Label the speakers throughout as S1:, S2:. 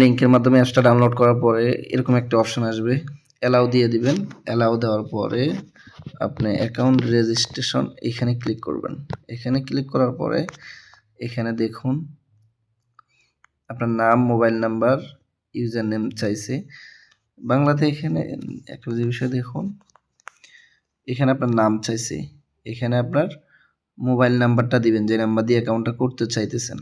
S1: লিঙ্কের মাধ্যমে অ্যাপসটা ডাউনলোড করার পরে এরকম একটা অপশন আসবে। অ্যালাউ দিয়ে দিবেন। অ্যালাউ দেওয়ার পরে আপনি অ্যাকাউন্ট রেজিস্ট্রেশন এখানে ক্লিক করবেন। এখানে ক্লিক করার পরে এখানে দেখুন আপনার নাম মোবাইল নাম্বার ইউজার নেম চাইছে। বাংলাতে এখানে একটা যে বিষয় দেখুন, এখানে আপনার নাম চাইছে। এখানে আপনার মোবাইল নাম্বারটা দিবেন, যে নাম্বার দিয়ে অ্যাকাউন্টটা করতে চাইতেছেন।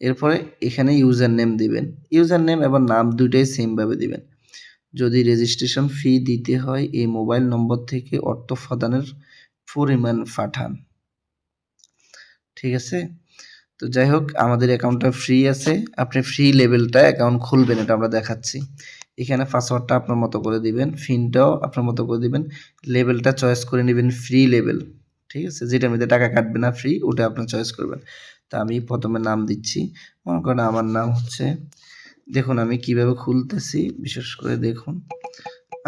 S1: এরপরে এখানে ইউজার নেম দিবেন। ইউজার নেম এবং নাম দুইটাই সেমভাবে দিবেন। যদি রেজিস্ট্রেশন ফি দিতে হয়, এই মোবাইল নম্বর থেকে অর্থ প্রদানের পরিমাণ পাঠান। ঠিক আছে? তো যাই হোক, আমাদের অ্যাকাউন্টটা ফ্রি আছে। আপনি ফ্রি লেভেলটা অ্যাকাউন্ট খুলবেন, এটা আমরা দেখাচ্ছি। এখানে পাসওয়ার্ডটা আপনার মতো করে দিবেন ফিনটাও আপনার মতো করে দিবেন। লেভেলটা চয়েস করে নেবেন ফ্রি লেভেল ঠিক আছে? যেটার মধ্যে টাকা কাটবে না ফ্রি ওটা আপনার চয়েস করবেন। তা আমি প্রথমে নাম দিচ্ছি। মনে করেন আমার নাম হচ্ছে, দেখুন আমি কীভাবে খুলতেছি, বিশেষ করে দেখুন।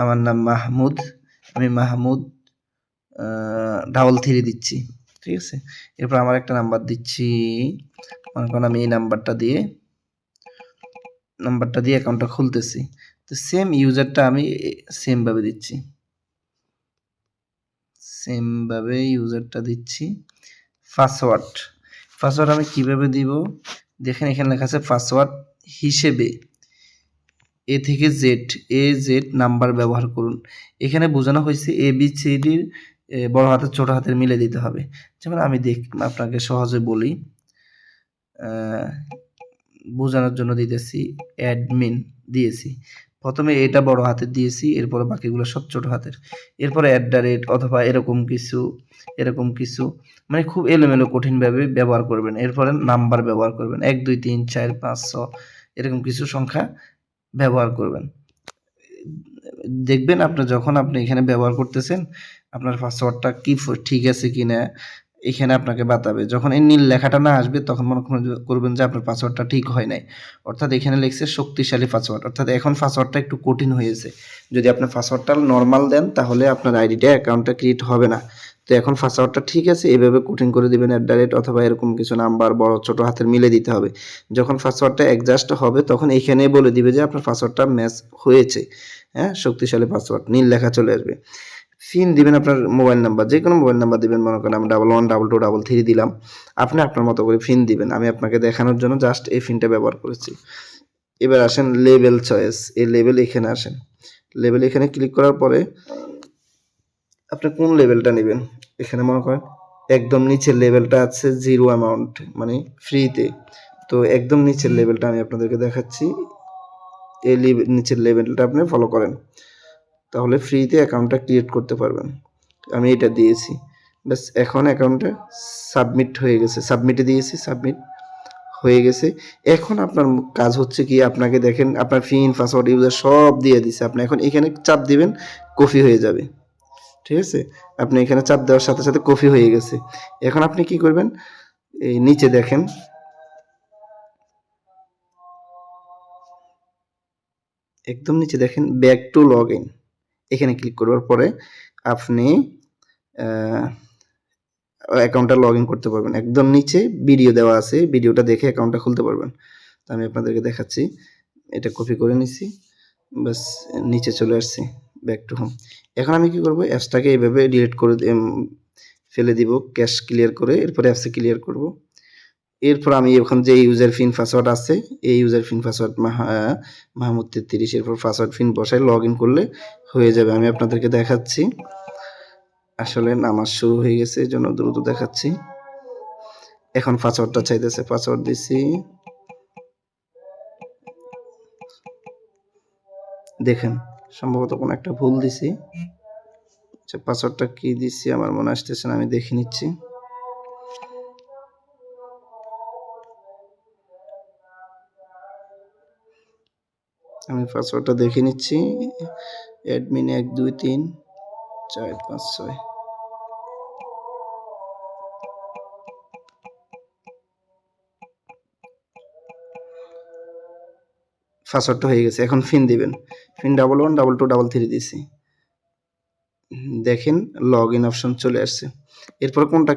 S1: আমার নাম মাহমুদ, আমি মাহমুদ ডাবল থ্রি দিচ্ছি, ঠিক আছে? এরপর আমার একটা নাম্বার দিচ্ছি, মনে করেন আমি এই নাম্বারটা দিয়ে নাম্বারটা দিয়ে অ্যাকাউন্টটা খুলতেছি। তো সেম ইউজারটা আমি সেমভাবে দিচ্ছি। সেমভাবে ইউজারটা দিচ্ছি পাসওয়ার্ড পাসওয়ার্ড আমি কীভাবে দিব? দেখেন এখানে লেখা আছে পাসওয়ার্ড হিসেবে এ থেকে জেড এ জেড নাম্বার ব্যবহার করুন। এখানে বোঝানো হয়েছে এ বি সি ডির বড় হাতের, ছোট হাতের মিলে দিতে হবে। যেমন আমি দেখ, আপনাকে সহজে বলি বোঝানোর জন্য দিতেছি অ্যাডমিন দিয়েছি। প্রথমে এটা বড় হাতের দিয়েছি, এরপরে বাকিগুলো সব ছোট হাতের। এরপরে অ্যাট দ্য রেট অথবা এরকম কিছু এরকম কিছু মানে খুব এলোমেলো, কঠিনভাবে ব্যবহার করবেন। এরপরে নাম্বার ব্যবহার করবেন। এক, দুই, তিন, চার, পাঁচ, ছ, এরকম কিছু সংখ্যা ব্যবহার করবেন। দেখবেন আপনার যখন আপনি এখানে ব্যবহার করতেছেন, আপনার পাসওয়ার্ডটা কি ঠিক আছে কি না এখানে আপনাকে বাতাবে। যখন এই নীল লেখাটা না আসবে, তখন মনে করবেন যে আপনার পাসওয়ার্ডটা ঠিক হয় নাই। অর্থাৎ এখানে লিখছে শক্তিশালী পাসওয়ার্ড অর্থাৎ এখন পাসওয়ার্ডটা একটু কঠিন হয়েছে। যদি আপনার পাসওয়ার্ডটা নর্মাল দেন, তাহলে আপনার আইডিটা অ্যাকাউন্টটা ক্রিয়েট হবে না। তো এখন পাসওয়ার্ডটা ঠিক আছে, এভাবে কঠিন করে দিবেন অ্যাট দ্য রেট অথবা এরকম কিছু নাম্বার বড়, ছোট হাতের মিলে দিতে হবে। যখন পাসওয়ার্ডটা অ্যাডজাস্ট হবে, তখন এখানে বলে দিবে যে আপনার পাসওয়ার্ডটা ম্যাচ হয়েছে। হ্যাঁ শক্তিশালী পাসওয়ার্ড নীল লেখা চলে আসবে। ফিন দিবেন আপনার মোবাইল নাম্বার যে কোনো মোবাইল নাম্বার দিবেন, মনে করেন আমি double one double two double three দিলাম, আপনি আপনার মতো করে ফিন দিবেন। আমি আপনাকে দেখানোর জন্য জাস্ট এই ফিনটা ব্যবহার করেছি। এবার আসেন লেভেল চয়েস এই লেভেল এখানে আসেন। লেভেল এখানে ক্লিক করার পরে আপনি কোন লেভেলটা নেবেন? এখানে মনে করেন একদম নিচের লেভেলটা আছে জিরো অ্যামাউন্ট মানে ফ্রিতে তো একদম নিচের লেভেলটা আমি আপনাদেরকে দেখাচ্ছি। এই নিচের লেভেলটা আপনি ফলো করেন। তাহলে ফ্রিতে অ্যাকাউন্টটা ক্রিয়েট করতে পারবেন। আমি এটা দিয়েছি। ব্যাস, এখন অ্যাকাউন্টটা সাবমিট হয়ে গেছে। সাবমিটে দিয়েছি সাবমিট হয়ে গেছে। এখন আপনার কাজ হচ্ছে কি, আপনাকে দেখেন, আপনার ফিন পাসওয়ার্ড ইউজার সব দিয়ে দিছে। আপনি এখন এখানে চাপ দিবেন কপি হয়ে যাবে। ঠিক আছে? আপনি এখানে চাপ দেওয়ার সাথে সাথে কপি হয়ে গেছে। এখন আপনি কি করবেন? এই নিচে দেখেন। একদম নিচে দেখেন ব্যাক টু লগ ইন এখানে ক্লিক করবার পরে আপনি অ্যাকাউন্টটা লগ ইন করতে পারবেন। একদম নিচে ভিডিও দেওয়া আছে ভিডিওটা দেখে অ্যাকাউন্টটা খুলতে পারবেন। তো আমি আপনাদেরকে দেখাচ্ছি। এটা কপি করে নিছি। বাস নিচে চলে আসছি ব্যাক টু হোম এখন আমি কি করব? অ্যাপসটাকে এইভাবে ডিলিট করে ফেলে দিব ক্যাশ ক্লিয়ার করে, এরপরে অ্যাপসে ক্লিয়ার করব। এরপর আমি এখন যে ইউজার ফিন পাসওয়ার্ড আছে, এই ইউজার ফিন পাসওয়ার্ড মাহমুদ তেত্রিশ, এরপর পাসওয়ার্ড ফিন বসায় লগ ইন করলে হয়ে যাবে। আমি আপনাদেরকে দেখাচ্ছি। আসলে নামাজ শুরু হয়ে গেছে, এই জন্য দ্রুত দেখাচ্ছি। এখন পাসওয়ার্ডটা চাইতেছে পাসওয়ার্ড দিছি। দেখেন, সম্ভবত কোনো একটা ভুল দিছি। আচ্ছা পাসওয়ার্ডটা কি দিছি আমার মনে আসতেছে না, আমি দেখে নিচ্ছি। আমি পাসওয়ার্ডটা দেখে নিচ্ছি। অ্যাডমিন এক, দুই, তিন, চার, পাঁচ, ছয়। পাসওয়ার্ডটা হয়ে গেছে। এখন ফিন দিবেন। Pin double one double two double three দিছি। দেখেন লগ ইন অপশন চলে আসছে। এরপর কোনটা